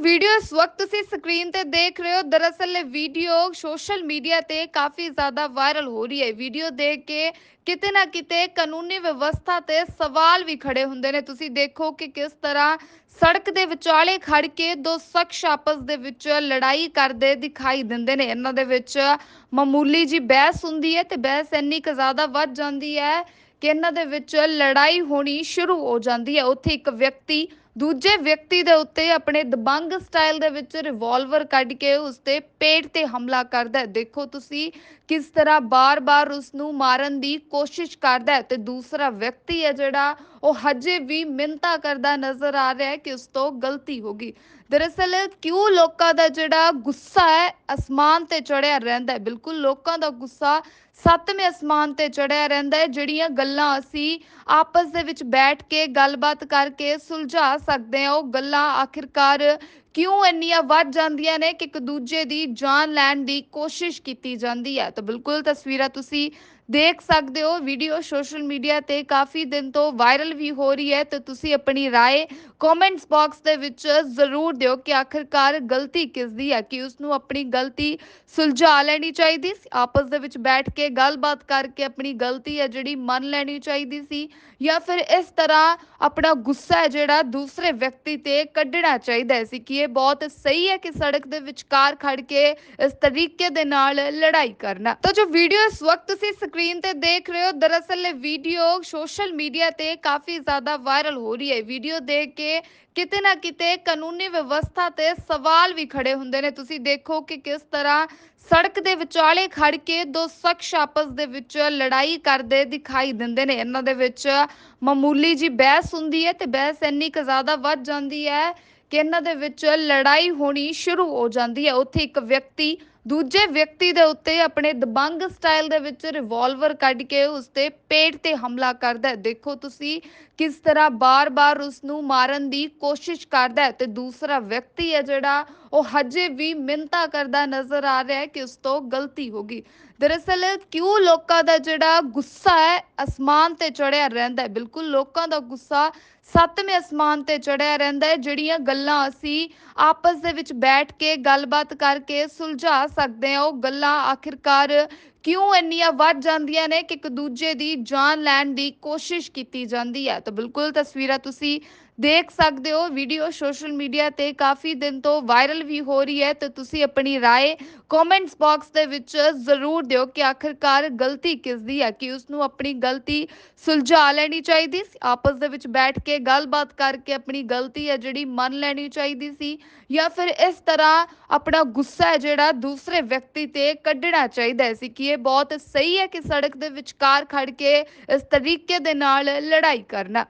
Video ਇਸ ਵਕਤ ਤੁਸੀਂ ਸਕਰੀਨ ਤੇ ਦੇਖ ਰਹੇ ਹੋ ਦਰਅਸਲ ਇਹ ਵੀਡੀਓ ਸੋਸ਼ਲ ਮੀਡੀਆ ਤੇ ਕਾਫੀ ਜ਼ਿਆਦਾ ਵਾਇਰਲ ਹੋ ਰਹੀ ਹੈ ਵੀਡੀਓ ਦੇਖ ਕੇ ਕਿਤੇ ਨਾ ਕਿਤੇ ਕਾਨੂੰਨੀ ਵਿਵਸਥਾ ਤੇ ਸਵਾਲ ਵੀ ਖੜੇ ਹੁੰਦੇ ਨੇ ਤੁਸੀਂ ਦੇਖੋ ਕਿ ਕਿਸ ਤਰ੍ਹਾਂ ਸੜਕ ਦੇ ਵਿਚਾਲੇ ਖੜ ਕੇ ਦੋ ਸ਼ਖਸ ਆਪਸ ਦੇ ਵਿੱਚ ਲੜਾਈ ਕਰਦੇ ਦਿਖਾਈ ਦਿੰਦੇ ਨੇ ਇਹਨਾਂ ਦੇ ਵਿੱਚ ਮਾਮੂਲੀ ਜੀ ਬਹਿਸ ਹੁੰਦੀ ਹੈ ਤੇ ਬਹਿਸ ਇੰਨੀ ਕੁ ਜ਼ਿਆਦਾ ਵੱਧ ਜਾਂਦੀ ਹੈ ਕਿ ਇਹਨਾਂ ਦੇ ਵਿੱਚ ਲੜਾਈ ਹੋਣੀ ਸ਼ੁਰੂ ਹੋ ਜਾਂਦੀ ਹੈ ਉੱਥੇ ਇੱਕ ਵਿਅਕਤੀ ਦੂਜੇ ਵਿਅਕਤੀ ਦੇ ਉੱਤੇ ਆਪਣੇ ਦਬੰਗ ਸਟਾਈਲ ਦੇ ਵਿੱਚ ਰਿਵਾਲਵਰ ਕੱਢ ਕੇ ਉਸ ਤੇ ਪੇਟ ਤੇ ਹਮਲਾ ਕਰਦਾ ਹੈ। ਦੇਖੋ ਤੁਸੀਂ ਕਿਸ ਤਰ੍ਹਾਂ ਬਾਰ-ਬਾਰ ਉਸ ਨੂੰ ਮਾਰਨ ਦੀ ਕੋਸ਼ਿਸ਼ ਕਰਦਾ ਹੈ ਤੇ ਦੂਸਰਾ ਵਿਅਕਤੀ ਹੈ ਜਿਹੜਾ ਉਹ ਹਜੇ ਵੀ ਮਿੰਤਾ ਕਰਦਾ ਨਜ਼ਰ ਆ ਰਿਹਾ ਹੈ ਕਿ ਉਸ ਤੋਂ ਗਲਤੀ ਹੋ ਗਈ। ਦਰਅਸਲ ਕਿਉਂ ਲੋਕਾਂ ਦਾ ਜਿਹੜਾ ਗੁੱਸਾ ਹੈ, ਅਸਮਾਨ ਤੇ ਚੜਿਆ ਰਹਿੰਦਾ ਹੈ। ਬਿਲਕੁਲ ਲੋਕਾਂ ਦਾ ਗੁੱਸਾ ਸੱਤਵੇਂ ਅਸਮਾਨ ਤੇ ਚੜਿਆ ਰਹਿੰਦਾ ਹੈ, ਜਿਹੜੀਆਂ ਗੱਲਾਂ ਅਸੀਂ ਆਪਸ ਦੇ ਵਿੱਚ ਬੈਠ ਕੇ ਗੱਲਬਾਤ ਕਰਕੇ ਸੁਲਝਾ ਸਕਦੇ ਹਾਂ। ਉਹ ਗੱਲਾਂ ਆਖਿਰਕਾਰ ਕਿਉਂ ਇੰਨੀਆਂ ਵੱਧ ਜਾਂਦੀਆਂ ਨੇ ਕਿ ਇੱਕ ਦੂਜੇ ਦੀ ਜਾਨ ਲੈਣ ਦੀ ਕੋਸ਼ਿਸ਼ ਕੀਤੀ ਜਾਂਦੀ ਹੈ? ਤਾਂ ਬਿਲਕੁਲ ਤਸਵੀਰਾਂ ਤੁਸੀਂ ਦੇਖ ਸਕਦੇ ਹੋ ਵੀਡੀਓ ਸੋਸ਼ਲ ਮੀਡੀਆ ਤੇ ਕਾਫੀ ਦਿਨ ਤੋਂ ਵਾਇਰਲ ਵੀ ਹੋ ਰਹੀ ਹੈ ਤੇ ਤੁਸੀਂ ਆਪਣੀ رائے ਕਮੈਂਟਸ ਬਾਕਸ ਦੇ ਵਿੱਚ ਜ਼ਰੂਰ ਦਿਓ ਕਿ ਆਖਿਰਕਾਰ ਗਲਤੀ ਕਿਸ ਦੀ ਹੈ ਕਿ ਉਸ ਨੂੰ ਆਪਣੀ ਗਲਤੀ ਸੁਲਝਾ ਲੈਣੀ ਚਾਹੀਦੀ ਸੀ ਆਪਸ ਦੇ ਵਿੱਚ ਬੈਠ ਕੇ ਗੱਲਬਾਤ ਕਰਕੇ ਆਪਣੀ ਗਲਤੀ ਹੈ ਜਿਹੜੀ ਮੰਨ ਲੈਣੀ ਚਾਹੀਦੀ ਸੀ ਜਾਂ ਫਿਰ ਇਸ ਤਰ੍ਹਾਂ ਆਪਣਾ ਗੁੱਸਾ ਹੈ ਜਿਹੜਾ ਦੂਸਰੇ ਵਿਅਕਤੀ ਤੇ ਕੱਢਣਾ ਚਾਹੀਦਾ ਸੀ ਕਿ ਇਹ ਬਹੁਤ ਸਹੀ ਹੈ ਕਿ ਸੜਕ ਦੇ ਵਿਚਕਾਰ ਖੜ ਕੇ ਇਸ ਤਰੀਕੇ ਦੇ ਨਾਲ ਲੜਾਈ ਕਰਨਾ ਤਾਂ ਜੋ ਵੀਡੀਓ ਇਸ ਵਕਤ ਤੁਸੀਂ ਸਕਰੀਨ ਤੇ ਦੇਖ ਰਹੇ ਹੋ। ਦਰਅਸਲ ਇਹ ਵੀਡੀਓ ਸੋਸ਼ਲ ਮੀਡੀਆ ਤੇ ਕਾਫੀ ਜ਼ਿਆਦਾ ਵਾਇਰਲ ਹੋ ਰਹੀ ਹੈ। ਵੀਡੀਓ ਦੇਖ ਕੇ ਕਿਤੇ ਨਾ ਕਿਤੇ ਕਾਨੂੰਨੀ ਵਿਵਸਥਾ ਤੇ ਸਵਾਲ ਵੀ ਖੜੇ ਹੁੰਦੇ ਨੇ। ਤੁਸੀਂ ਦੇਖੋ ਕਿ ਕਿਸ ਤਰ੍ਹਾਂ ਸੜਕ ਦੇ ਵਿਚਾਲੇ ਖੜ ਕੇ ਦੋ ਸ਼ਖਸ ਆਪਸ ਦੇ ਵਿੱਚ ਲੜਾਈ ਕਰਦੇ ਦਿਖਾਈ ਦਿੰਦੇ ਨੇ। ਇਹਨਾਂ ਦੇ ਵਿੱਚ ਮਾਮੂਲੀ ਜੀ ਬਹਿਸ ਹੁੰਦੀ ਹੈ ਤੇ ਬਹਿਸ ਇੰਨੀ ਕੁ ਜ਼ਿਆਦਾ ਵੱਧ ਜਾਂਦੀ ਹੈ ਕਿ ਇਹਨਾਂ ਦੇ ਵਿੱਚ ਲੜਾਈ ਹੋਣੀ ਸ਼ੁਰੂ ਹੋ ਜਾਂਦੀ ਹੈ। ਉੱਥੇ ਇੱਕ ਵਿਅਕਤੀ ਦੂਜੇ ਵਿਅਕਤੀ ਦੇ ਉੱਤੇ ਆਪਣੇ ਦਬੰਗ ਸਟਾਈਲ ਦੇ ਵਿੱਚ ਰਿਵਾਲਵਰ ਕੱਢ ਕੇ ਉਸ ਤੇ ਪੇਟ ਤੇ ਹਮਲਾ ਕਰਦਾ ਹੈ। ਦੇਖੋ ਤੁਸੀਂ ਕਿਸ ਤਰ੍ਹਾਂ ਬਾਰ-ਬਾਰ ਉਸ ਨੂੰ ਮਾਰਨ ਦੀ ਕੋਸ਼ਿਸ਼ ਕਰਦਾ ਹੈ ਤੇ ਦੂਸਰਾ ਵਿਅਕਤੀ ਹੈ ਜਿਹੜਾ ਉਹ ਹਜੇ ਵੀ ਮਿੰਤਾ ਕਰਦਾ ਨਜ਼ਰ ਆ ਰਿਹਾ ਹੈ ਕਿ ਉਸ ਤੋਂ ਗਲਤੀ ਹੋ ਗਈ। ਦਰਅਸਲ ਕਿਉਂ ਲੋਕਾਂ ਦਾ ਜਿਹੜਾ ਗੁੱਸਾ ਹੈ, ਅਸਮਾਨ ਤੇ ਚੜਿਆ ਰਹਿੰਦਾ ਹੈ। ਬਿਲਕੁਲ ਲੋਕਾਂ ਦਾ ਗੁੱਸਾ ਸੱਤਵੇਂ ਅਸਮਾਨ ਤੇ ਚੜਿਆ ਰਹਿੰਦਾ ਹੈ, ਜਿਹੜੀਆਂ ਗੱਲਾਂ ਅਸੀਂ ਆਪਸ ਦੇ ਵਿੱਚ ਬੈਠ ਕੇ ਗੱਲਬਾਤ ਕਰਕੇ ਸੁਲਝਾ ਸਕਦੇ ਹਾਂ। ਉਹ ਗੱਲਾਂ ਆਖਿਰਕਾਰ ਕਿਉਂ ਇੰਨੀਆਂ ਵੱਧ ਜਾਂਦੀਆਂ ਨੇ ਕਿ ਇੱਕ ਦੂਜੇ ਦੀ ਜਾਨ ਲੈਣ ਦੀ ਕੋਸ਼ਿਸ਼ ਕੀਤੀ ਜਾਂਦੀ ਹੈ ਤਾਂ ਬਿਲਕੁਲ ਤਸਵੀਰਾਂ ਤੁਸੀਂ ਦੇਖ ਸਕਦੇ ਹੋ ਵੀਡੀਓ ਸੋਸ਼ਲ ਮੀਡੀਆ ਤੇ ਕਾਫੀ ਦਿਨ ਤੋਂ ਵਾਇਰਲ ਵੀ ਹੋ ਰਹੀ ਹੈ ਤੇ ਤੁਸੀਂ ਆਪਣੀ رائے ਕਮੈਂਟਸ ਬਾਕਸ ਦੇ ਵਿੱਚ ਜ਼ਰੂਰ ਦਿਓ ਕਿ ਆਖਿਰਕਾਰ ਗਲਤੀ ਕਿਸ ਦੀ ਹੈ ਕਿ ਉਸ ਨੂੰ ਆਪਣੀ ਗਲਤੀ ਸੁਲਝਾ ਲੈਣੀ ਚਾਹੀਦੀ ਸੀ ਆਪਸ ਦੇ ਵਿੱਚ ਬੈਠ ਕੇ ਗੱਲਬਾਤ ਕਰਕੇ ਆਪਣੀ ਗਲਤੀ ਹੈ ਜਿਹੜੀ ਮੰਨ ਲੈਣੀ ਚਾਹੀਦੀ ਸੀ ਜਾਂ ਫਿਰ ਇਸ ਤਰ੍ਹਾਂ ਆਪਣਾ ਗੁੱਸਾ ਹੈ ਜਿਹੜਾ ਦੂਸਰੇ ਵਿਅਕਤੀ ਤੇ ਕੱਢਣਾ ਚਾਹੀਦਾ ਸੀ ਕਿ ਇਹ ਬਹੁਤ ਸਹੀ ਹੈ ਕਿ ਸੜਕ ਦੇ ਵਿਚਕਾਰ ਖੜ ਕੇ ਇਸ ਤਰੀਕੇ ਦੇ ਨਾਲ ਲੜਾਈ ਕਰਨਾ।